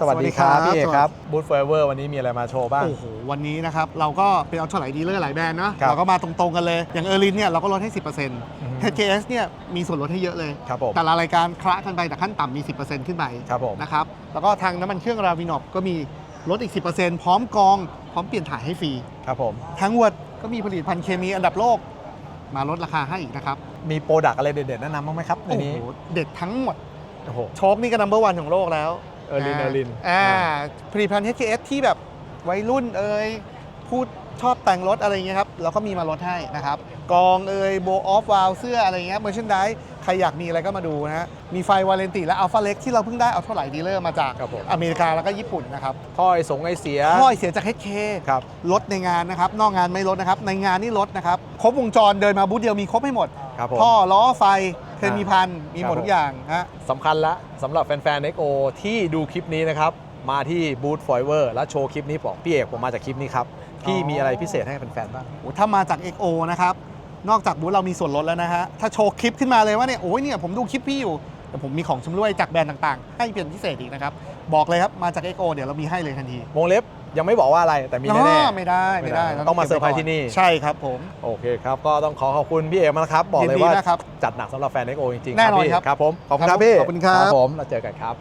สวัสดีครับสวัสดีครับพี่เอกครับบูธเฟเวอร์วันนี้มีอะไรมาโชว์บ้าง โอ้โห วันนี้นะครับ เราก็เป็นเอาเท่าไหร่ดีเลอร์หลายแบรนด์เนาะครับเราก็มาตรงๆกันเลย อย่างเออร์ลินเนี่ยเราก็ลดให้อฮึ10% HKS เนี่ยมีส่วนลดให้เยอะเลยครับผมแต่ละรายการคละกันไปแต่ขั้นต่ำมี 10%ขึ้นไปครับผมนะครับแล้วก็ทางน้ำมันเครื่องราวินอฟก็มีลดอีก 10%พร้อมกอง พร้อมเปลี่ยนถ่ายให้ฟรีครับผมทั้งวดก็มีผลิตภัณฑ์เคมีอันดับโลกมาลดราคาให้อีกนะครับ มีโปรดักอะไรเด็ดๆแนะนำบ้างไหมครับในโอ้โหนี้เด็ดทั้งหมดโอ้โหโชคนี่ก็นัมเบอร์วันของโลกแล้วเออร์ลินเออร์ลินอ่าผลิตภัณฑ์ HKS ที่แบบวัยรุ่นเอ่ยพูดชอบแต่งรถอะไรอย่างเงี้ยครับเราก็มีมาลดให้นะครับ กองเอ่ยโบออฟวาลเสื้ออะไรเงี้ยเมอร์ชันไดใครอยากมีอะไรก็มาดูนะฮะ มีไฟวาเลนติและอัลฟาเล็กที่เราเพิ่งได้เอาเท่าไหร่ดีเลอร์มาจากครับผมอเมริกาแล้วก็ญี่ปุ่นนะครับท่อไอสงไอเสียพ่อยเสียจาก HK ครับลดในงานนะครับ นอกงานไม่ลดนะครับ ในงานนี่ลดนะครับ ครบวงจรเดินมาบูธเดียวมีครบให้หมดครับผมท่อล้อไฟ เคมีพันมีหมดครับผมทุกอย่างฮะสำคัญละสำหรับแฟนๆ XO ที่ดูคลิปนี้นะครับ มาที่บูธฟอยเวอร์แล้วโชว์คลิปนี้บอกพี่เอกผมมาจากคลิปนี้ครับ พี่อ๋อมีอะไรพิเศษให้แฟนๆบ้างโอ้ถ้ามาจาก XO นะครับ นอกจากบูธเรามีส่วนลดแล้วนะฮะ ถ้าโชว์คลิปขึ้นมาเลยว่าเนี่ยโอ้ยเนี่ยผมดูคลิปพี่อยู่แต่ผมมีของชำร่วยจากแบรนด์ต่างๆ ให้เป็นพิเศษอีกนะครับ บอกเลยครับ มาจาก XO เดี๋ยวเรามีให้เลยทันทีวงเล็บ ยังไม่บอกว่าอะไรแต่มีแน่อ๋อไม่ได้ไม่ได้ไม่ได้รต้องมาก็บเซอร์ไพรส์ว้ก่ที่นี่ ใช่ครับผมๆโอเคครับ ก็ต้องขอขอบคุณพี่เอกมากนะครับ บอกเลยยินดีว่านะครับจัดหนักสำหรับแฟน XO จริงๆ แน่นอนพี่ครับ ครับผม ขอบคุณครับพี่ ขอบคุณครับผมเราเจอกันครับ